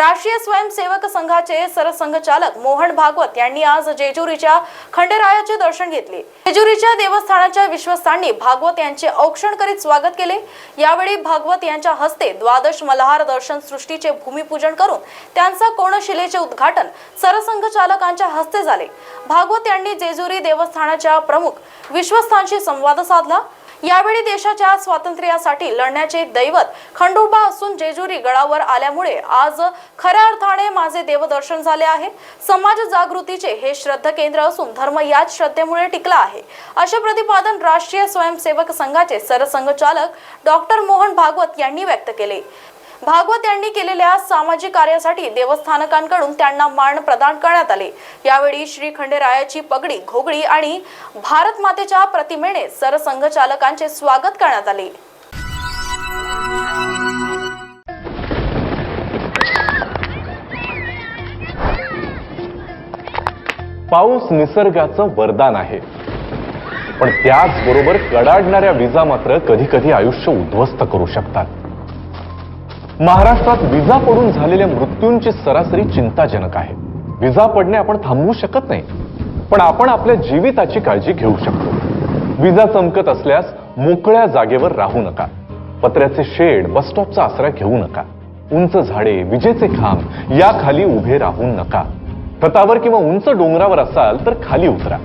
राष्ट्रीय स्वयंसेवक संघाचे सरसंघचालक मोहन भागवत यांनी आज जेजुरीच्या खंडेरायाचे दर्शन घेतले. जेजुरीच्या देवस्थानाच्या विश्वस्तांनी भागवत यांचे औक्षण करीत स्वागत केले. यावेळी भागवत यांच्या हस्ते द्वादश मल्हार दर्शन सृष्टीचे भूमिपूजन करून त्यांचा कोणशिलेचे उद्घाटन सरसंघचालकांच्या हस्ते झाले. भागवत यांनी जेजुरी देवस्थानाच्या प्रमुख विश्वस्तांशी संवाद साधला. यावेळी देशाच्या स्वातंत्र्यासाठी लढण्याचे दैवत खंडोबा असून जेजुरी गडावर आल्यामुळे आज खऱ्या अर्थाने माझे देवदर्शन झाले आहे. समाज जागृतीचे हे श्रद्धा केंद्र असून धर्म याच श्रद्धेमुळे टिकला आहे. असे प्रतिपादन राष्ट्रीय स्वयंसेवक संघाचे सरसंघचालक डॉक्टर मोहन भागवत यांनी व्यक्त केले. भागवत यांनी केलेल्या सामाजिक कार्यासाठी देवस्थानकांकडून त्यांना मान प्रदान करण्यात आले. यावेळी श्री खंडेरायाची पगडी घोगडी आणि भारत मातेच्या प्रतिमेने सरसंघचालकांचे स्वागत करण्यात आले. पाऊस निसर्गाचं वरदान आहे. पण त्याचबरोबर कडाडणाऱ्या विजा मात्र कधी कधी आयुष्य उद्ध्वस्त करू शकतात. महाराष्ट्रात विजा पडून झालेल्या मृत्यूंची सरासरी चिंताजनक आहे. विजा पडणे आपण थांबवू शकत नाही पण आपण आपल्या जीविताची काळजी घेऊ शकतो. विजा चमकत असल्यास मोकळ्या जागेवर राहू नका. पत्र्याचे शेड बसस्टॉपचा आसरा घेऊ नका. उंच झाडे विजेचे खांब याखाली उभे राहू नका. छतावर किंवा उंच डोंगरावर असाल तर खाली उतरा.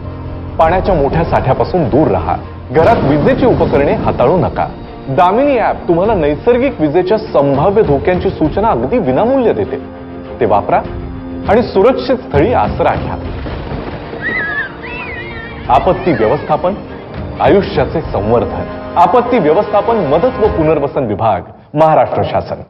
पाण्याच्या मोठ्या साठ्यापासून दूर राहा. घरात विजेची उपकरणे हाताळू नका. दामिनी ॲप तुम्हाला नैसर्गिक विजेच्या संभाव्य धोक्यांची सूचना अगदी विनामूल्य देते. ते वापरा आणि सुरक्षित स्थळी आसरा घ्या. आपत्ती व्यवस्थापन आयुष्याचे संवर्धन आपत्ती व्यवस्थापन मदत व पुनर्वसन विभाग महाराष्ट्र शासन.